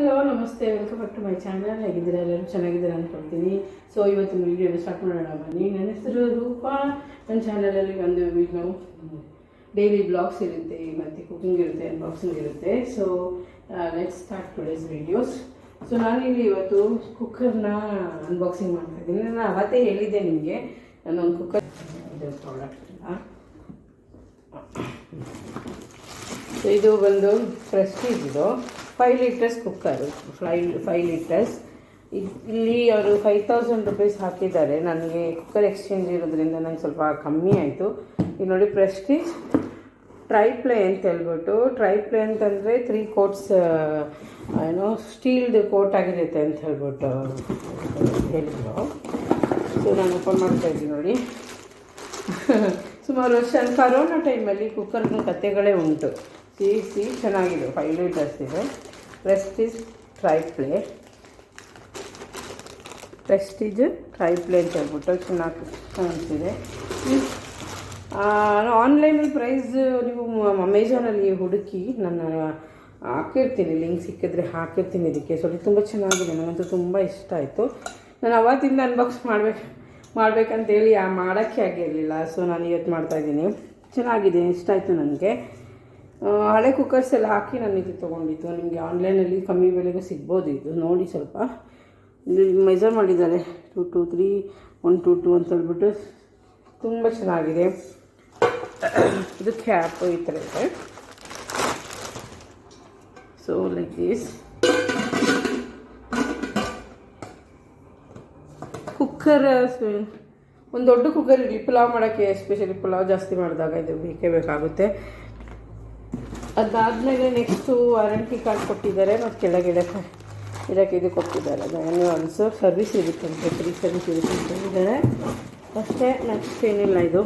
Hello ನಮಸ್ತೆ. Welcome back to my channel ಹೇಗಿದ್ದೀರಾ? ಎಲ್ಲರೂ ಚೆನ್ನಾಗಿದ್ದೀರಾ ಅಂದ್ಕೊಳ್ತೀನಿ ಸೊ ಇವತ್ತಿನ ವೀಡಿಯೋ ಸ್ಟಾರ್ಟ್ ಮಾಡೋಣ. ಬನ್ನಿ. ನನ್ನ ಹೆಸರು ರೂಪಾ. ನನ್ನ ಚಾನಲಲ್ಲಿ ಒಂದು ವಿಡಿಯೋ ಡೈಲಿ ಬ್ಲಾಗ್ಸ್ ಇರುತ್ತೆ. ಮತ್ತು ಕುಕಿಂಗ್ ಇರುತ್ತೆ ಅನ್ಬಾಕ್ಸಿಂಗ್ ಇರುತ್ತೆ. So let start today's videos so ನಾನಿಲ್ಲಿ ಇವತ್ತು ಕುಕ್ಕರ್ನ ಅನ್ಬಾಕ್ಸಿಂಗ್ ಮಾಡ್ತಾ ಇದ್ದೀನಿ. ನಾನು ಅವತ್ತೇ ಹೇಳಿದ್ದೆ ನಿಮಗೆ. ನಾನೊಂದು ಕುಕ್ಕರ್ ಇದು ಪ್ರಾಡಕ್ಟ್ ಸೊ ಇದು ಬಂದು ಪ್ರೆಸ್ಟೀಜ್ ಇದು. Five litres cooker five five litres ಇಲ್ಲಿ ಅವರು ಫೈವ್ ತೌಸಂಡ್ ರುಪೀಸ್ ಹಾಕಿದ್ದಾರೆ. ನನಗೆ ಕುಕ್ಕರ್ ಎಕ್ಸ್ಚೇಂಜ್ ಇರೋದ್ರಿಂದ ನಂಗೆ ಸ್ವಲ್ಪ ಕಮ್ಮಿ ಆಯಿತು. ಈಗ ನೋಡಿ ಪ್ರೆಸ್ಟೀಜ್ ಟ್ರೈಪ್ಲೇ ಅಂತ ಹೇಳ್ಬಿಟ್ಟು. ಟ್ರೈಪ್ಲೇ ಅಂತಂದರೆ ತ್ರೀ ಕೋಟ್ಸ್ ಏನೋ ಸ್ಟೀಲ್ದು ಕೋಟ್ ಆಗಿರುತ್ತೆ ಅಂತ ಹೇಳ್ಬಿಟ್ಟು ಹೇಳಿದ್ರು. ಸೊ ನಾನು ಓಪನ್ ಮಾಡ್ತಾ ಇದ್ದೀನಿ ನೋಡಿ. ಸುಮಾರು ವರ್ಷ, ಕರೋನಾ ಟೈಮಲ್ಲಿ ಕುಕ್ಕರ್ನ ಕತೆಗಳೇ ಉಂಟು. ಸಿ ಸಿ ಚೆನ್ನಾಗಿದೆ. ಫೈವ್ ಲೀಟರ್ಸ್ ಇದೆ. ಪ್ರೆಸ್ಟೀಜ್ ಟ್ರೈಪ್ಲೇ ಪ್ರೆಸ್ಟೀಜ್ ಟ್ರೈಪ್ಲೇ ಅಂತ ಹೇಳ್ಬಿಟ್ಟು ಚೆನ್ನಾಗಿ ಕಾಣಿಸ್ತಿದೆ ಆನ್ಲೈನಲ್ಲಿ ಪ್ರೈಸ್ ನೀವು ಅಮೆಝಾನಲ್ಲಿ ಹುಡುಕಿ ನಾನು ಹಾಕಿರ್ತೀನಿ ಲಿಂಕ್ ಸಿಕ್ಕಿದ್ರೆ ಹಾಕಿರ್ತೀನಿ ಇದಕ್ಕೆ. ಸೊ ತುಂಬ ಚೆನ್ನಾಗಿದೆ, ನನಗಂತೂ ತುಂಬ ಇಷ್ಟ ಆಯಿತು. ನಾನು ಅವತ್ತಿಂದ ಅನ್ಬಾಕ್ಸ್ ಮಾಡ್ಬೇಕು ಮಾಡ್ಬೇಕಂತೇಳಿ ಮಾಡೋಕ್ಕೆ ಆಗಿರಲಿಲ್ಲ. ಸೊ ನಾನು ಇವತ್ತು ಮಾಡ್ತಾಯಿದ್ದೀನಿ ಚೆನ್ನಾಗಿದೆ, ಇಷ್ಟ ಆಯಿತು ನನಗೆ. ಹಳೆ ಕುಕ್ಕರ್ಸ್ ಎಲ್ಲ ಹಾಕಿ ನಾನು ಇದು ತೊಗೊಂಡಿದ್ದು. ನಿಮಗೆ ಆನ್ಲೈನಲ್ಲಿ ಕಮ್ಮಿ ಬೆಲೆಗೆ ಸಿಗ್ಬೋದು ಇದು. ನೋಡಿ ಸ್ವಲ್ಪ. ಮೆಜರ್ ಮಾಡಿದ್ದಾರೆ. Two two three one two two ಅಂತ ಹೇಳ್ಬಿಟ್ಟು ತುಂಬ ಚೆನ್ನಾಗಿದೆ. ಇದು ಕ್ಯಾಪ್ ಈ ಥರ ಇದೆ. ಸೊ ಲೈಕ್ ದಿಸ್ ಕುಕ್ಕರ್ ಒಂದು ದೊಡ್ಡ ಕುಕ್ಕರ್ ಇರಲಿ ಪುಲಾವ್ ಮಾಡೋಕ್ಕೆ ಎಸ್ಪೆಷಲಿ ಪುಲಾವ್ ಜಾಸ್ತಿ ಮಾಡಿದಾಗ ಇದು ಬೇಕೇ ಬೇಕಾಗುತ್ತೆ. ಅದಾದಮೇಲೆ ನೆಕ್ಸ್ಟು ವಾರಂಟಿ ಕಾರ್ಡ್ ಕೊಟ್ಟಿದ್ದಾರೆ, ಮತ್ತು ಕೆಳಗೆ ಇಡಕ್ಕೆ ಇಡಕ್ಕೆ ಇದು ಕೊಟ್ಟಿದ್ದಾರೆ. ಅದು ಸರ್ವಿಸ್ ಸರ್ವಿಸ್ ಅಂತ ಫ್ರೀ ಸರ್ವಿಸ್ ಇರುತ್ತೆ ಅಂತ ಹೇಳಿದ್ದಾರೆ. ಅಷ್ಟೇ ನೆಕ್ಸ್ಟ್ ಏನಿಲ್ಲ ಇದು.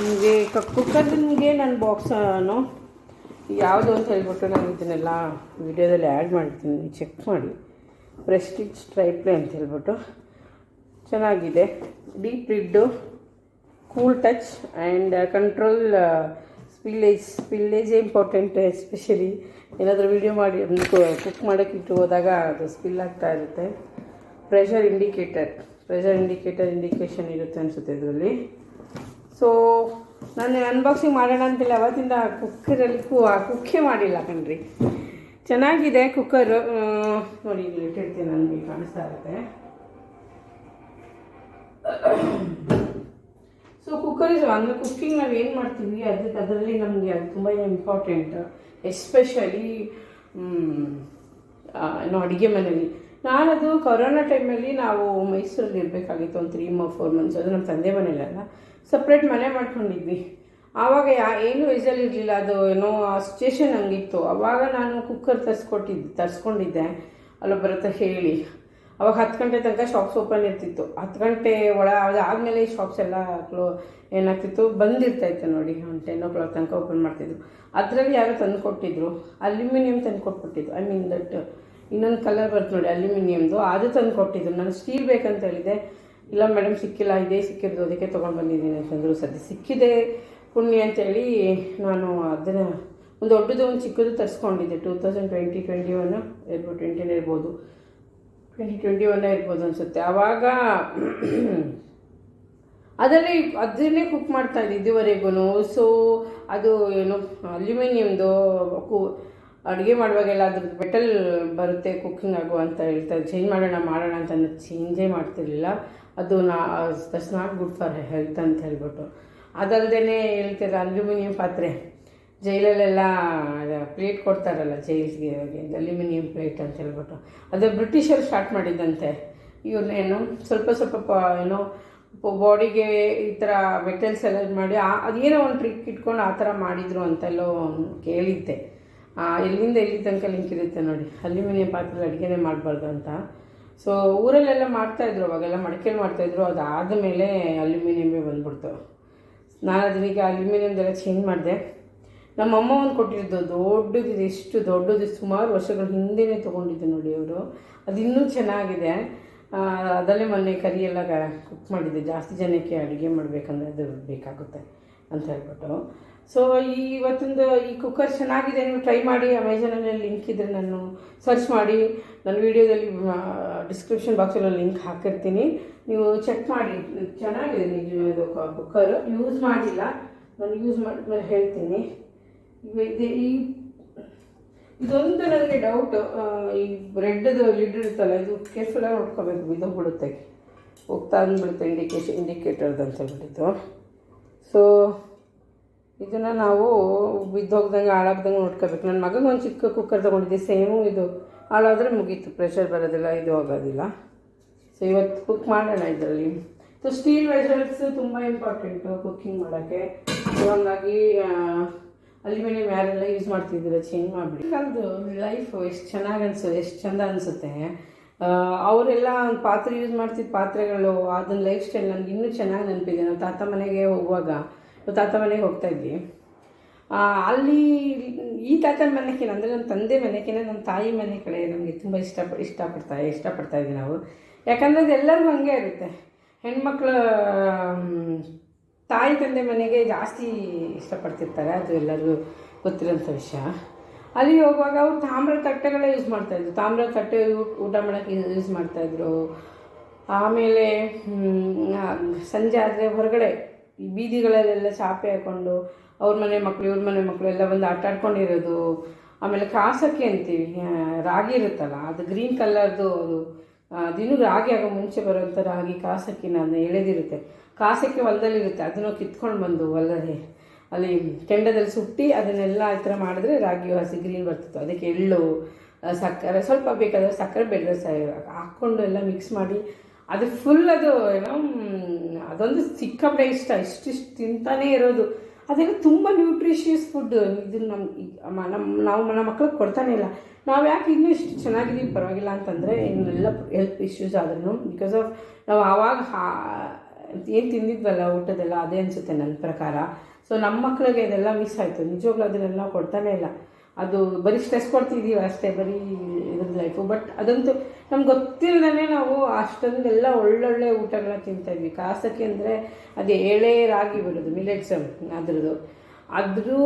ನಿಮಗೆ ಕುಕ್ಕರ್ ನಿಮಗೆ ನನ್ನ ಬಾಕ್ಸನು ಯಾವುದು ಅಂತ ಹೇಳ್ಬಿಟ್ಟು ನಾನು ಇದನ್ನೆಲ್ಲ ವಿಡಿಯೋದಲ್ಲಿ ಆ್ಯಡ್ ಮಾಡ್ತೀನಿ. ಚೆಕ್ ಮಾಡಿ. ಪ್ರೆಸ್ಟಿಜ್ ಸ್ಟ್ರೈಪ್ಲೆ ಅಂತ ಹೇಳ್ಬಿಟ್ಟು. ಚೆನ್ನಾಗಿದೆ. Deep rid cool touch and control spillage ಸ್ಪಿಲ್ಲೇಜೇ important especially ಏನಾದರೂ ವೀಡಿಯೋ ಮಾಡಿ ಕುಕ್ ಮಾಡೋಕ್ಕೆ ಇಟ್ಟು ಹೋದಾಗ ಅದು ಸ್ಪಿಲ್ ಆಗ್ತಾ ಇರುತ್ತೆ. Pressure indicator pressure indicator indication ಇರುತ್ತೆ ಅನಿಸುತ್ತೆ ಇದರಲ್ಲಿ. ಸೊ ನಾನು ಅನ್ಬಾಕ್ಸಿಂಗ್ ಮಾಡೋಣ ಅಂತಿಲ್ಲ, ಅವತ್ತಿಂದ ಕುಕ್ಕರಲ್ಲಿ ಕು ಕುಕ್ಕೇ ಮಾಡಿಲ್ಲ ಕಣ್ರಿ. ಚೆನ್ನಾಗಿದೆ ಕುಕ್ಕರು ನೋಡಿ, ಇಲ್ಲಿ ಇಟ್ಟಿರ್ತೀನಿ ನನಗೆ ಕಾಣಿಸ್ತಾ ಇರುತ್ತೆ. ಕುಕ್ಕರ್ ಇಸ್ ಅಂದರೆ ಕುಕ್ಕಿಂಗ್ ನಾವು ಏನು ಮಾಡ್ತೀವಿ ಅದಕ್ಕೆ ಅದರಲ್ಲಿ ನಮಗೆ ಅದು ತುಂಬ ಇಂಪಾರ್ಟೆಂಟ್ ಎಸ್ಪೆಷಲಿ ಏನೋ ಅಡುಗೆ ಮನೇಲಿ. ನಾನದು ಕೊರೋನಾ ಟೈಮಲ್ಲಿ ನಾವು ಮೈಸೂರಲ್ಲಿ ಇರಬೇಕಾಗಿತ್ತು, ಒಂದು ತ್ರೀ ಮ ಫೋರ್ ಮಂತ್ಸ್ ಅದು ನಮ್ಮ ತಂದೆ ಮನೇಲೆಲ್ಲ ಸಪ್ರೇಟ್ ಮನೆ ಮಾಡ್ಕೊಂಡಿದ್ವಿ. ಆವಾಗ ಯಾ ಏನು ವೆಜಲ್ ಇರಲಿಲ್ಲ. ಅದು ಏನೋ ಆ ಸಿಚುವೇಶನ್ ಹಂಗಿತ್ತು. ಆವಾಗ ನಾನು ಕುಕ್ಕರ್ ತರಿಸ್ಕೊಟ್ಟಿದ್ದೆ ತರಿಸ್ಕೊಂಡಿದ್ದೆ. ಅಲ್ಲೊಬ್ಬರ ಹತ್ರ ಹೇಳಿ. ಅವಾಗ ಹತ್ತು ಗಂಟೆ ತನಕ ಶಾಪ್ಸ್ ಓಪನ್ ಇರ್ತಿತ್ತು. ಹತ್ತು ಗಂಟೆ ಒಳ ಅದಾದಮೇಲೆ ಶಾಪ್ಸ್ ಎಲ್ಲ ಕ್ಲೋ ಏನಾಗ್ತಿತ್ತು? ಬಂದಿರ್ತಾಯಿತ್ತು ನೋಡಿ. ಒಂದು ಟೆನ್ ಓ ಕ್ಲಾಕ್ ತನಕ ಓಪನ್ ಮಾಡ್ತಿದ್ರು. ಅದರಲ್ಲಿ ಯಾರೋ ತಂದು ಕೊಟ್ಟಿದ್ರು ಅಲ್ಯೂಮಿನಿಯಂ ತಂದು ಕೊಟ್ಬಿಟ್ಟಿದ್ದು ಐ ಮೀನ್ ದಟ್ ಇನ್ನೊಂದು ಕಲರ್ ಬರುತ್ತೆ ನೋಡಿ ಅಲ್ಯೂಮಿನಿಯಮ್ದು ಅದು ತಂದು ಕೊಟ್ಟಿದ್ರು ನಾನು ಸ್ಟೀಲ್ ಬೇಕಂತ ಹೇಳಿದೆ. ಇಲ್ಲ ಮೇಡಮ್ ಸಿಕ್ಕಿಲ್ಲ. ಇದೇ ಸಿಕ್ಕಿರೋದು. ಅದಕ್ಕೆ ತೊಗೊಂಡು ಬಂದಿದ್ದೀನಿ ಅಂತಂದರು ಸದ್ಯ. ಸಿಕ್ಕಿದೆ ಪುಣ್ಯ ಅಂತೇಳಿ ನಾನು ಅದನ್ನು ಒಂದು ದೊಡ್ಡದು, ಒಂದು ಚಿಕ್ಕದು ತರಿಸ್ಕೊಂಡಿದ್ದೆ. Two thousand twenty twenty one ಇರ್ಬೋದು ಟ್ವೆಂಟಿನೇ ಇರ್ಬೋದು. ಟ್ವೆಂಟಿ ಟ್ವೆಂಟಿ ಒನ್ನೇ ಇರ್ಬೋದು ಅನಿಸುತ್ತೆ. ಆವಾಗ ಅದರಲ್ಲಿ ಅದನ್ನೇ ಕುಕ್ ಮಾಡ್ತಾ ಇದ್ದೆ ಇದುವರೆಗೂ ಸೊ ಅದು ಏನು ಅಲ್ಯೂಮಿನಿಯಮ್ದು ಕು, ಅಡುಗೆ ಮಾಡುವಾಗೆಲ್ಲ ಅದ್ರದ್ದು ಬೆಟಲ್ ಬರುತ್ತೆ ಕುಕ್ಕಿಂಗ್ ಆಗು ಅಂತ ಹೇಳ್ತಾರೆ ಚೇಂಜ್ ಮಾಡೋಣ ಮಾಡೋಣ ಅಂತ ಚೇಂಜೇ ಮಾಡ್ತಿರ್ಲಿಲ್ಲ. ಅದು ನಾ that's not good for health ಅಂತ ಹೇಳ್ಬಿಟ್ಟು. ಅದಲ್ಲದೆ ಹೇಳ್ತಾರೆ ಅಲ್ಯೂಮಿನಿಯಂ ಪಾತ್ರೆ. ಜೈಲಲ್ಲೆಲ್ಲ ಪ್ಲೇಟ್ ಕೊಡ್ತಾರಲ್ಲ ಜೈಲ್ಸ್ಗೆ ಅಲ್ಯೂಮಿನಿಯಂ ಪ್ಲೇಟ್ ಅಂತ ಹೇಳ್ಬಿಟ್ಟು. ಅದು ಬ್ರಿಟಿಷರು ಸ್ಟಾರ್ಟ್ ಮಾಡಿದ್ದಂತೆ. ಇವ್ರನ್ನೇನು ಸ್ವಲ್ಪ ಸ್ವಲ್ಪ ಪ, ಏನೋ ಬಾಡಿಗೆ ಈ ಥರ ಮೆಟಲ್ಸ್ ಎಲ್ಲ ಇದು ಮಾಡಿ, ಆ, ಅದೇನೋ ಒಂದು ಟ್ರಿಕ್ ಇಟ್ಕೊಂಡು ಆ ಥರ ಮಾಡಿದರು ಅಂತೆಲ್ಲೋ ಕೇಳಿದ್ದೆ. ಎಲ್ಲಿಂದ ಎಲ್ಲಿ ತನಕ ಲಿಂಕ್ ಇರುತ್ತೆ ನೋಡಿ, ಅಲ್ಯೂಮಿನಿಯಂ ಪಾತ್ರೆ ಅಡುಗೆನೇ ಮಾಡಬಾರ್ದು ಅಂತ. ಸೊ, ಊರಲ್ಲೆಲ್ಲ ಮಾಡ್ತಾಯಿದ್ರು ಅವಾಗೆಲ್ಲ ಮಡಿಕೆಲಿ ಮಾಡ್ತಾಯಿದ್ರು ಅದಾದ ಮೇಲೆ ಅಲ್ಯೂಮಿನಿಯಮೇ ಬಂದ್ಬಿಡ್ತು. ನಾನು ಅದನ್ನೀಗ ಅಲ್ಯೂಮಿನಿಯಮ್ದೆಲ್ಲ ಚೇಂಜ್ ಮಾಡಿದೆ. ನಮ್ಮಮ್ಮ ಒಂದು ಕೊಟ್ಟಿದ್ದು ದೊಡ್ಡದಿದೆ ಎಷ್ಟು ದೊಡ್ಡದು, ಸುಮಾರು ವರ್ಷಗಳ ಹಿಂದೆನೇ ತೊಗೊಂಡಿದ್ದು ನೋಡಿ ಅವರು ಅದು ಇನ್ನೂ ಚೆನ್ನಾಗಿದೆ. ಅದಲ್ಲೇ ಮೊನ್ನೆ ಕರಿ ಎಲ್ಲ ಕುಕ್ ಮಾಡಿದ್ದೆ. ಜಾಸ್ತಿ ಜನಕ್ಕೆ ಅಡುಗೆ ಮಾಡಬೇಕಂದ್ರೆ ಅದು ಬೇಕಾಗುತ್ತೆ ಅಂತ ಹೇಳ್ಬಿಟ್ಟು. ಸೊ ಈ ಇವತ್ತೊಂದು ಈ ಕುಕ್ಕರ್ ಚೆನ್ನಾಗಿದೆ, ನೀವು ಟ್ರೈ ಮಾಡಿ ಅಮೆಝಾನಲ್ಲಿ ಲಿಂಕ್ ಇದ್ದರೆ ನಾನು ಸರ್ಚ್ ಮಾಡಿ. ನನ್ನ ವೀಡಿಯೋದಲ್ಲಿ ಡಿಸ್ಕ್ರಿಪ್ಷನ್ ಬಾಕ್ಸಲ್ಲಿ ಲಿಂಕ್ ಹಾಕಿರ್ತೀನಿ. ನೀವು ಚೆಕ್ ಮಾಡಿ. ಚೆನ್ನಾಗಿದೆ, ನಿಜ ಕುಕ್ಕರು ಯೂಸ್ ಮಾಡಿಲ್ಲ. ನಾನು ಯೂಸ್ ಮಾಡಿದ್ಮೇಲೆ ಹೇಳ್ತೀನಿ. ಈ ಇದೊಂದು ನನಗೆ ಡೌಟ್ ಈ ಬ್ರೆಡ್ದು ಲಿಡ್ ಇರುತ್ತಲ್ಲ, ಇದು ಕೇರ್ಫುಲ್ಲಾಗಿ ನೋಡ್ಕೋಬೇಕು ಬಿದ್ದೋಗ್ಬಿಡುತ್ತೆ ಹೋಗ್ತಾ ಅಂದ್ಬಿಡುತ್ತೆ ಇಂಡಿಕೇಶನ್ ಇಂಡಿಕೇಟರ್ದು ಅಂತ ಹೇಳ್ಬಿಟ್ಟಿದ್ದು ಸೊ ಇದನ್ನು ನಾವು ಬಿದ್ದೋಗ್ದಂಗೆ ಹಾಳಾಗ್ದಂಗೆ ನೋಡ್ಕೋಬೇಕು. ನನ್ನ ಮಗನಿಗೆ ಒಂದು ಚಿಕ್ಕ ಕುಕ್ಕರ್ ತೊಗೊಂಡಿದ್ದೆ ಸೇಮು ಇದು. ಹಾಳಾದರೆ ಮುಗೀತು ಪ್ರೆಷರ್ ಬರೋದಿಲ್ಲ, ಇದು ಆಗೋದಿಲ್ಲ. ಸೊ ಇವತ್ತು ಕುಕ್ ಮಾಡೋಣ ಇದರಲ್ಲಿ. ಸೊ ಸ್ಟೀಲ್ ವೆಸಲ್ಸ್ ತುಂಬ ಇಂಪಾರ್ಟೆಂಟು ಕುಕ್ಕಿಂಗ್ ಮಾಡೋಕ್ಕೆ. ಸೊ ಹಂಗಾಗಿ ಅಲ್ಯೂಮಿನಿಯಂ ಯಾರೆಲ್ಲ ಯೂಸ್ ಮಾಡ್ತಿದ್ದೀರ ಚೇಂಜ್ ಮಾಡಿಬಿಡಿ. ಅದು ಲೈಫು ಎಷ್ಟು ಚೆನ್ನಾಗಿ ಅನಿಸುತ್ತೆ ಎಷ್ಟು ಚಂದ ಅನಿಸುತ್ತೆ. ಅವರೆಲ್ಲ ಪಾತ್ರೆ ಯೂಸ್ ಮಾಡ್ತಿದ್ದ ಪಾತ್ರೆಗಳು ಅದನ್ನ ಲೈಫ್ ಸ್ಟೈಲ್ ನನಗೆ ಇನ್ನೂ ಚೆನ್ನಾಗಿ ನೆನಪಿದೆ. ನಾವು ತಾತ ಮನೆಗೆ ಹೋಗುವಾಗ ತಾತ ಮನೆಗೆ ಹೋಗ್ತಾ ಇದ್ವಿ. ಅಲ್ಲಿ ಈ ತಾತನ ಮನೆಕಿನ ಅಂದರೆ ನಮ್ಮ ತಂದೆ ಮನೆಕಿನ ನಮ್ಮ ತಾಯಿ ಮನೆ ಕಡೆ ನಮಗೆ ತುಂಬ ಇಷ್ಟ, ಇಷ್ಟಪಡ್ತಾ ಇಷ್ಟಪಡ್ತಾ ಇದ್ವಿ ನಾವು. ಯಾಕಂದರೆ ಅದು ಎಲ್ಲರಿಗೂ ಹಂಗೆ ಇರುತ್ತೆ. ಹೆಣ್ಮಕ್ಳು ತಾಯಿ ತಂದೆ ಮನೆಗೆ ಜಾಸ್ತಿ ಇಷ್ಟಪಡ್ತಿರ್ತಾರೆ, ಅದು ಎಲ್ಲರಿಗೂ ಗೊತ್ತಿರೋಂಥ ವಿಷಯ. ಅಲ್ಲಿ ಹೋಗುವಾಗ ಅವ್ರು ತಾಮ್ರ ತಟ್ಟೆಗಳೇ ಯೂಸ್ ಮಾಡ್ತಾಯಿದ್ರು ತಾಮ್ರ ತಟ್ಟೆ ಊಟ ಮಾಡೋಕ್ಕೆ ಯೂಸ್ ಮಾಡ್ತಾಯಿದ್ರು ಆಮೇಲೆ ಸಂಜೆ ಆದರೆ ಹೊರಗಡೆ ಈ ಬೀದಿಗಳಲ್ಲೆಲ್ಲ ಚಾಪೆ ಹಾಕ್ಕೊಂಡು ಅವ್ರ ಮನೆ ಮಕ್ಕಳು ಇವ್ರ ಮನೆ ಮಕ್ಕಳು ಎಲ್ಲ ಬಂದು ಆಟ ಆಡ್ಕೊಂಡಿರೋದು. ಆಮೇಲೆ ಕಾಸಕ್ಕೆ ಅಂತೀವಿ ರಾಗಿ ಇರುತ್ತಲ್ಲ, ಅದು ಗ್ರೀನ್ ಕಲರ್ದು ಅದು ಅದಿನ್ನೂ ರಾಗಿ ಆಗೋ ಮುಂಚೆ ಬರುವಂಥ ರಾಗಿ ಕಾಸಕ್ಕಿನ ಎಳೆದಿರುತ್ತೆ. ಕಾಸಕ್ಕೆ ಹೊಲದಲ್ಲಿರುತ್ತೆ. ಅದನ್ನು ಕಿತ್ಕೊಂಡು ಬಂದು ಹೊಲದಲ್ಲಿ, ಅಲ್ಲಿ ಕೆಂಡದಲ್ಲಿ ಸುಟ್ಟಿ ಅದನ್ನೆಲ್ಲ ಈ ಥರ ಮಾಡಿದ್ರೆ ರಾಗಿ ಹಸಿ ಗ್ರೀನ್ ಬರ್ತಿತ್ತು. ಅದಕ್ಕೆ ಎಳ್ಳು ಸಕ್ಕರೆ, ಸ್ವಲ್ಪ ಬೇಕಾದರೆ ಸಕ್ಕರೆ ಬೆಲ್ಲ ಹಾಕ್ಕೊಂಡು ಎಲ್ಲ ಮಿಕ್ಸ್ ಮಾಡಿ, ಅದು ಫುಲ್ ಅದು ಏನೋ ಅದೊಂದು ಸಿಕ್ಕಾಪಟ್ಟೆ ಇಷ್ಟ. ಇಷ್ಟಿಷ್ಟು ತಿಂತಾನೇ ಇರೋದು. ಅದೆಲ್ಲ ತುಂಬ ನ್ಯೂಟ್ರಿಷಿಯಸ್ ಫುಡ್ ಇದು ನಮ್ಮ ನಮ್ಮ ನಾವು ನಮ್ಮ ಮಕ್ಳಿಗೆ ಕೊಡ್ತಾನೆ ಇಲ್ಲ. ನಾವು ಯಾಕೆ ಇನ್ನೂ ಇಷ್ಟು ಚೆನ್ನಾಗಿದ್ದೀವಿ, ಪರವಾಗಿಲ್ಲ ಅಂತಂದರೆ ಇನ್ನೆಲ್ಲ ಹೆಲ್ತ್ ಇಶ್ಯೂಸ್ ಆದ್ರೂ ಬಿಕಾಸ್ ಆಫ್ ನಾವು ಆವಾಗ ಏನು ತಿಂದಿದ್ವಲ್ಲ ಊಟದೆಲ್ಲ, ಅದೇ ಅನಿಸುತ್ತೆ ನನ್ನ ಪ್ರಕಾರ. ಸೊ ನಮ್ಮ ಮಕ್ಕಳಿಗೆ ಇದೆಲ್ಲ ಮಿಸ್ ಆಯಿತು. ನಿಜವಾಗ್ಲೂ ಅದನ್ನೆಲ್ಲ ಕೊಡ್ತಾನೆ ಇಲ್ಲ. ಅದು ಬರೀ ಸ್ಟ್ರೆಸ್ ಕೊಡ್ತಿದ್ದೀವಿ ಅಷ್ಟೇ, ಬರೀ ಇದ್ರ ಲೈಫು ಬಟ್ ಅದಂತೂ ನಮ್ಗೆ ಗೊತ್ತಿಲ್ಲದೇ ನಾವು ಅಷ್ಟೊಂದೆಲ್ಲ ಒಳ್ಳೊಳ್ಳೆ ಊಟಗಳನ್ನ ತಿಂತಾಯಿದ್ವಿ ಕಾಸಕ್ಕೆ ಅಂದರೆ ಅದು ಎಳೆ ರಾಗಿ ಬರೋದು ಮಿಲೆಟ್ಸ್ ಅದ್ರದ್ದು. ಅದ್ರೂ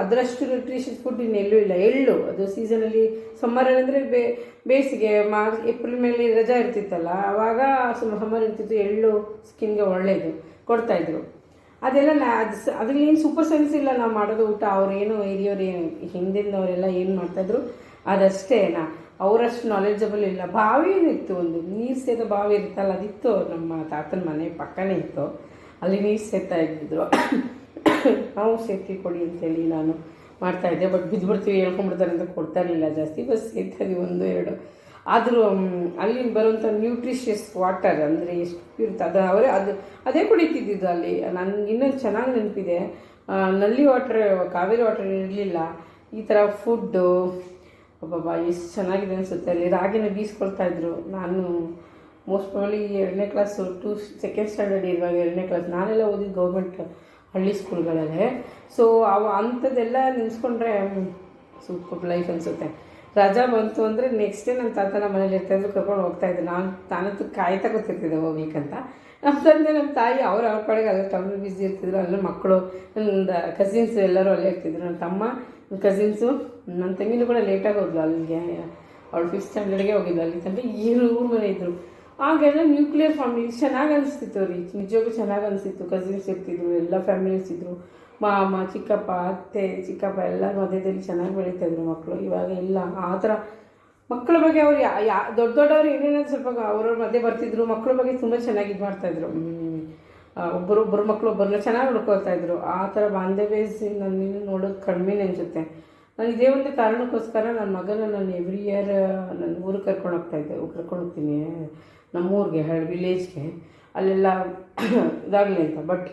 ಅದರಷ್ಟು ನ್ಯೂಟ್ರಿಷನ್ ಫುಡ್ ಇನ್ನೆಲ್ಲೂ ಇಲ್ಲ. ಎಳ್ಳು, ಅದು ಸೀಸನಲ್ಲಿ ಸಮ್ಮರಲ್ಲಿ ಅಂದರೆ ಬೇ, ಬೇಸಿಗೆ, ಮಾರ್ಚ್, ಏಪ್ರಿಲ್ ಮೇಲೆ ರಜಾ ಇರ್ತಿತ್ತಲ್ಲ ಆವಾಗ ಸಮ್ಮರ್ ಇರ್ತಿತ್ತು, ಎಳ್ಳು ಸ್ಕಿನ್ಗೆ ಒಳ್ಳೆಯದು ಕೊಡ್ತಾಯಿದ್ರು ಅದೆಲ್ಲ ನಾ ಅದು ಸ ಅದ್ರಲ್ಲಿ ಏನು ಸೂಪರ್ ಸೈನ್ಸ್ ಇಲ್ಲ ನಾವು ಮಾಡೋದು ಊಟ, ಅವರೇನು ಹಿರಿಯವ್ರು ಏನು ಹಿಂದಿಂದವರೆಲ್ಲ ಏನು ಮಾಡ್ತಾಯಿದ್ರು, ಅದಷ್ಟೇ ನಾ ಅವರಷ್ಟು ನಾಲೆಜಬಲ್ ಇಲ್ಲ. ಬಾವಿ ಇತ್ತು ಒಂದು, ನೀರು ಸೇದೋ ಬಾವಿ ಇರುತ್ತಲ್ಲ, ಅದಿತ್ತು ನಮ್ಮ ತಾತನ ಮನೆ ಪಕ್ಕನೇ ಇತ್ತು. ಅಲ್ಲಿ ನೀರು ಸೇತಾ ಇದ್ದಿದ್ರು. ನಾವು ಸೇರ್ತಿ ಕೊಡಿ ಅಂತೇಳಿ ನಾನು ಮಾಡ್ತಾಯಿದ್ದೆ ಬಟ್ ಬಿದ್ದುಬಿಡ್ತೀವಿ, ಹೇಳ್ಕೊಂಡ್ಬಿಡ್ತಾರೆ ಅಂತ ಕೊಡ್ತಾ ಇರಲಿಲ್ಲ ಜಾಸ್ತಿ. ಬಸ್ ಇದೀವಿ, ಒಂದು, ಎರಡು. ಆದರೂ ಅಲ್ಲಿ ಬರುವಂಥ ನ್ಯೂಟ್ರಿಷಿಯಸ್ ವಾಟರ್ ಅಂದರೆ ಎಷ್ಟು ಇರುತ್ತೆ ಅದು ಅವರೇ, ಅದು, ಅದೇ ಕುಡಿತಿದ್ದಿದ್ದು ಅಲ್ಲಿ. ನನಗೆ ಇನ್ನೊಂದು ಚೆನ್ನಾಗಿ ನೆನಪಿದೆ. ನಲ್ಲಿ ವಾಟರ್ ಕಾವೇರಿ ವಾಟರ್ ಇರಲಿಲ್ಲ. ಈ ಥರ ಫುಡ್ಡು ಅಬ್ಬಬ್ಬಾ, ಎಷ್ಟು ಚೆನ್ನಾಗಿದೆ ಅನಿಸುತ್ತೆ. ಅಲ್ಲಿ ರಾಗಿನ ಬೀಸ್ಕೊಳ್ತಾ ಇದ್ರು. ನಾನು ಮೋಸ್ಟ್ ಪ್ರಾಬ್ಲಿ ಎರಡನೇ ಕ್ಲಾಸು ಟು ಸೆಕೆಂಡ್ ಸ್ಟ್ಯಾಂಡರ್ಡ್ ಇರುವಾಗ ಎರಡನೇ ಕ್ಲಾಸ್ ನಾನೆಲ್ಲ ಓದಿದ್ದು ಗೌರ್ಮೆಂಟ್ ಹಳ್ಳಿ ಸ್ಕೂಲ್ಗಳಲ್ಲೇ ಸೊ ಅವ ಅಂಥದ್ದೆಲ್ಲ ನೆನೆಸ್ಕೊಂಡ್ರೆ ಸೂಪರ್ ಲೈಫ್ ಅನಿಸುತ್ತೆ. ರಜಾ ಬಂತು ಅಂದರೆ ನೆಕ್ಸ್ಟ್ ಡೇ ನನ್ನ ತಾತ ನಮ್ಮ ಮನೇಲಿ ಇರ್ತಾಯಿದ್ರು ಕರ್ಕೊಂಡು ಹೋಗ್ತಾಯಿದ್ದೆ ನಾನು ತಾನಂತೂ ಕಾಯ್ತಾ ಗೊತ್ತಿರ್ತಿದ್ದೆ ಹೋಗ್ಲಿಕ್ಕಂತ ನಮ್ಮ ತಂದೆ ನಮ್ಮ ತಾಯಿ ಅವ್ರ ಅವ್ರ ಕಡೆಗೆ ಅದ್ರ ತಮ್ಮ ಬಿಸಿ ಇರ್ತಿದ್ರು. ಅಲ್ಲಿ ಮಕ್ಕಳು ನನ್ನ ಕಸಿನ್ಸ್ ಎಲ್ಲರೂ ಅಲ್ಲೇ ಇರ್ತಿದ್ರು. ನನ್ನ ತಮ್ಮ ನನ್ನ ಕಸಿನ್ಸು ನನ್ನ ತಂಗಿನೂ ಕೂಡ ಲೇಟಾಗಿ ಹೋದ್ಲು ಅಲ್ಲಿಗೆ. ಅವಳು ಫಿಫ್ತ್ ಸ್ಟ್ಯಾಂಡರ್ಡ್ಗೆ ಹೋಗಿದ್ಲು. ಅಲ್ಲಿ ತನಕ ಈರು ಊರ ಮನೆ ಇದ್ದರು ಆಗೆಲ್ಲ ನ್ಯೂಕ್ಲಿಯರ್ ಫ್ಯಾಮಿಲಿ ಚೆನ್ನಾಗಿ ಅನಿಸ್ತಿತ್ತು ರೀ. ನಿಜವಾಗೂ ಚೆನ್ನಾಗಿ ಅನಿಸ್ತಿತ್ತು. ಕಸಿನ್ಸ್ ಇರ್ತಿದ್ರು, ಎಲ್ಲ ಫ್ಯಾಮಿಲೀಸ್ ಇದ್ದರು ಮಾಮ, ಚಿಕ್ಕಪ್ಪ, ಅತ್ತೆ, ಚಿಕ್ಕಪ್ಪ ಎಲ್ಲರೂ ಮಧ್ಯದಲ್ಲಿ ಚೆನ್ನಾಗಿ ಬೆಳೀತಾ ಇದ್ರು ಮಕ್ಕಳು ಇವಾಗ ಇಲ್ಲ. ಆ ಥರ ಮಕ್ಕಳ ಬಗ್ಗೆ ಅವ್ರು ಯಾ ಯಾ, ದೊಡ್ಡ ದೊಡ್ಡವ್ರು ಏನೇನೋ ಸ್ವಲ್ಪ ಅವ್ರವ್ರ ಮಧ್ಯೆ ಬರ್ತಿದ್ರು ಮಕ್ಕಳ ಬಗ್ಗೆ ತುಂಬ ಚೆನ್ನಾಗಿ ಇದು ಮಾಡ್ತಾಯಿದ್ರು ಒಬ್ಬರು ಒಬ್ಬರು ಮಕ್ಕಳು ಒಬ್ಬರನ್ನ ಚೆನ್ನಾಗಿ ನೋಡ್ಕೊಳ್ತಾ ಇದ್ರು. ಆ ಥರ ಬಾಂಧವ್ಯ ನಾನು ಇನ್ನೂ ನೋಡೋದು ಕಡಿಮೆನೇ ಅನಿಸುತ್ತೆ ನಾನು ಇದೇ ಒಂದು ಕಾರಣಕ್ಕೋಸ್ಕರ ನನ್ನ ಮಗನ ನಾನು ಎವ್ರಿ ಇಯರ್ ನನ್ನ ಊರಿಗೆ ಕರ್ಕೊಂಡು ಹೋಗ್ತಾಯಿದ್ದೆ ಕರ್ಕೊಂಡು ಹೋಗ್ತೀನಿ. ನಮ್ಮ ಊರಿಗೆ ವಿಲೇಜ್ಗೆ ಅಲ್ಲೆಲ್ಲ ಇದಾಗಲಿ ಅಂತ. ಬಟ್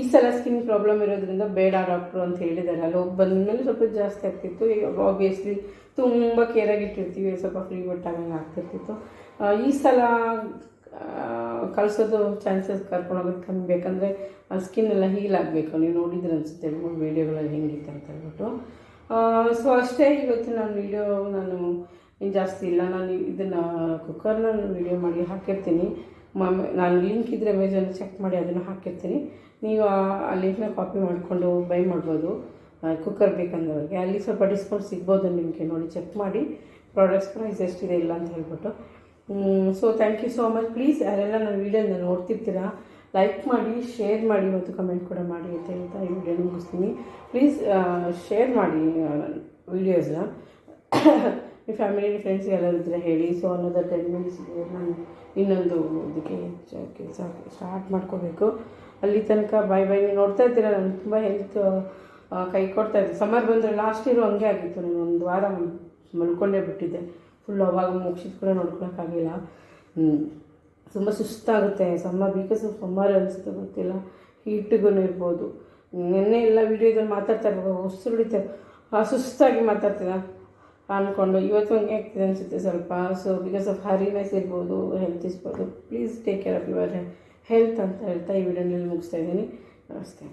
ಈ ಸಲ ಸ್ಕಿನ್ ಪ್ರಾಬ್ಲಮ್ ಇರೋದ್ರಿಂದ ಬೇಡ ಡಾಕ್ಟ್ರು ಅಂತ ಹೇಳಿದ್ದಾರೆ. ಅಲ್ಲಿ ಹೋಗಿ ಬಂದಮೇಲೆ ಸ್ವಲ್ಪ ಜಾಸ್ತಿ ಆಗ್ತಿತ್ತು. ಈಗ ಆಬ್ವಿಯಸ್ಲಿ ತುಂಬ ಕೇರಾಗಿ ಇಟ್ಟಿರ್ತೀವಿ. ಸ್ವಲ್ಪ ಫ್ರೀ ಬಿಟ್ಟಾಗಂಗೆ ಆಗ್ತಿರ್ತಿತ್ತು. ಈ ಸಲ ಕಳಿಸೋದು ಚಾನ್ಸಸ್ ಕರ್ಕೊಂಡೋಗೋದು ಕಮ್ಮಿ. ಬೇಕಂದರೆ ಸ್ಕಿನ್ ಎಲ್ಲ ಹೀಲ್ ಆಗಬೇಕು. ನೀವು ನೋಡಿದ್ರೆ ಅನಿಸುತ್ತೆ ವೀಡಿಯೋಗಳಲ್ಲಿ ಹೆಂಗಿತ್ತು ಅಂತ ಹೇಳ್ಬಿಟ್ಟು. ಸೊ ಅಷ್ಟೇ ಇವತ್ತು ನಾನು ವೀಡಿಯೋ ನಾನು ಏನು ಜಾಸ್ತಿ ಇಲ್ಲ. ನಾನು ಇದನ್ನು ಕುಕ್ಕರ್ನ ವೀಡಿಯೋ ಮಾಡಿ ಹಾಕಿರ್ತೀನಿ. ನಾನು ಲಿಂಕ್ ಇದ್ದರೆ ಅಮೆಝಾನ್ ಚೆಕ್ ಮಾಡಿ ಅದನ್ನು ಹಾಕಿರ್ತೀನಿ. ನೀವು ಲಿಂಕ್ನ ಕಾಪಿ ಮಾಡಿಕೊಂಡು ಬೈ ಮಾಡ್ಬೋದು. ಕುಕ್ಕರ್ ಬೇಕಂದವ್ರಿಗೆ. ಅಲ್ಲಿ ಸ್ವಲ್ಪ ಡಿಸ್ಕೌಂಟ್ ಸಿಗ್ಬೋದು ನಿಮಗೆ ನೋಡಿ ಚೆಕ್ ಮಾಡಿ. ಪ್ರಾಡಕ್ಟ್ಸ್ ಪ್ರೈಸ್ ಎಷ್ಟಿದೆ ಇಲ್ಲ ಅಂತ ಹೇಳ್ಬಿಟ್ಟು. So thank you so much please ಯಾರೆಲ್ಲ ನನ್ನ ವೀಡಿಯೋನ ನೋಡ್ತಿರ್ತೀರಾ ಲೈಕ್ ಮಾಡಿ ಶೇರ್ ಮಾಡಿ ಮತ್ತು ಕಮೆಂಟ್ ಕೂಡ ಮಾಡಿ ಅಂತ ಹೇಳ್ತಾ ಈ ವಿಡಿಯೋನ ಮುಗಿಸ್ತೀನಿ. ಪ್ಲೀಸ್ ಶೇರ್ ಮಾಡಿ ವೀಡಿಯೋಸ್ನ ನಿಮ್ಮ ಫ್ಯಾಮಿಲಿ ಫ್ರೆಂಡ್ಸ್ ಎಲ್ಲರ ಹತ್ರ ಹೇಳಿ ಸೊ ಅನ್ನೋದು ಟೆನ್ ಮಿನಿಟ್ಸ್ ನಾನು ಇನ್ನೊಂದು ಇದಕ್ಕೆ ಕೆಲಸ ಸ್ಟಾರ್ಟ್ ಮಾಡ್ಕೋಬೇಕು. ಅಲ್ಲಿ ತನಕ ಬಾಯ್ ಬಾಯ್ ನೀವು ನೋಡ್ತಾ ಇರ್ತೀರ ನಾನು ತುಂಬ ಹೆಲ್ತ್ ಕೈ ಕೊಡ್ತಾ ಇದ್ದೆ ಸಮ್ಮರ್ ಬಂದರೆ ಲಾಸ್ಟ್ ಇಯರು ಹಂಗೆ ಆಗಿತ್ತು. ನಾನು ಒಂದು ವಾರ ಮಲ್ಕೊಂಡೇ ಬಿಟ್ಟಿದ್ದೆ. ಫುಲ್ ಅವಾಗ ಮುಗಿಸಿದ ಕೂಡ ನೋಡ್ಕೊಳಕ್ಕಾಗಿಲ್ಲ ತುಂಬ ಸುಸ್ತಾಗುತ್ತೆ. ಸಮ್ಮರ್ ಬಿಕಾಸ್ ಸಮ್ಮರ್ ಅನಿಸುತ್ತೆ ಗೊತ್ತಿಲ್ಲ. ಹೀಟಿಗೂ ಇರ್ಬೋದು. ನಿನ್ನೆ ಎಲ್ಲ ವೀಡಿಯೋದಲ್ಲಿ ಮಾತಾಡ್ತಾ ಇರ್ಬೋದು ಆ, ಸುಸ್ತಾಗಿ ಮಾತಾಡ್ತೀರ? ಅಂದ್ಕೊಂಡು ಇವತ್ತು ಹಂಗೆ ಆಗ್ತಿದೆ ಅನಿಸುತ್ತೆ ಸ್ವಲ್ಪ. ಸೊ ಬಿಕಾಸ್ ಆಫ್ ಹರಿನೆಸ್ ಇರ್ಬೋದು health ಇಸ್ಬೋದು please take care of your health ಅಂತ ಹೇಳ್ತಾ ಈ ವಿಡಿಯೋನಲ್ಲಿ ಮುಗಿಸ್ತಾ ಇದ್ದೀನಿ. ನಮಸ್ತೆ.